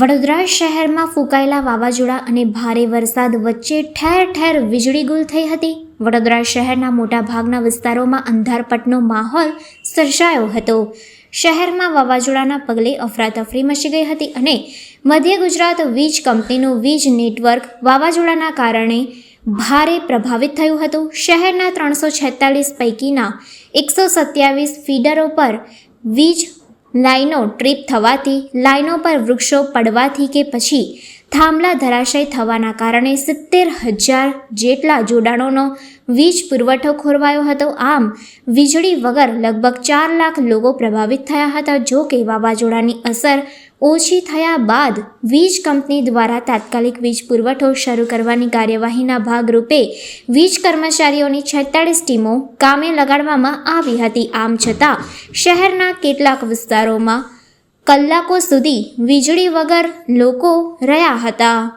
વડોદરા શહેરમાં ફૂંકાયેલા વાવાઝોડા અને ભારે વરસાદ વચ્ચે ઠેર ઠેર વીજળી ગુલ થઈ હતી. વડોદરા શહેરના મોટાભાગના વિસ્તારોમાં અંધારપટનો માહોલ સર્જાયો હતો. શહેરમાં વાવાઝોડાના પગલે અફરાતફરી મચી ગઈ હતી અને મધ્ય ગુજરાત વીજ કંપનીનું વીજ નેટવર્ક વાવાઝોડાના કારણે ભારે પ્રભાવિત થયું હતું. શહેરના ત્રણસો છેતાલીસ પૈકીના એકસો સત્યાવીસ ફીડરો પર વીજ લાઈનો ટ્રીપ થવાથી, લાઈનો પર વૃક્ષો પડવાથી કે પછી થાંભલા ધરાશય થવાના કારણે સિત્તેર હજાર જેટલા જોડાણોનો વીજ પુરવઠો ખોરવાયો હતો. આમ, વીજળી વગર લગભગ ચાર લાખ લોકો પ્રભાવિત થયા હતા, જો કે વાવાઝોડાની અસર ઓછી થયા બાદ વીજ કંપની દ્વારા તાત્કાલિક વીજ પુરવઠો શરૂ કરવાની કાર્યવાહીના ભાગરૂપે વીજ કર્મચારીઓની છેતાળીસ ટીમો કામે લગાડવામાં આવી હતી. આમ છતાં, શહેરના કેટલાક વિસ્તારોમાં કલાકો સુધી વીજળી વગર લોકો રહ્યા હતા.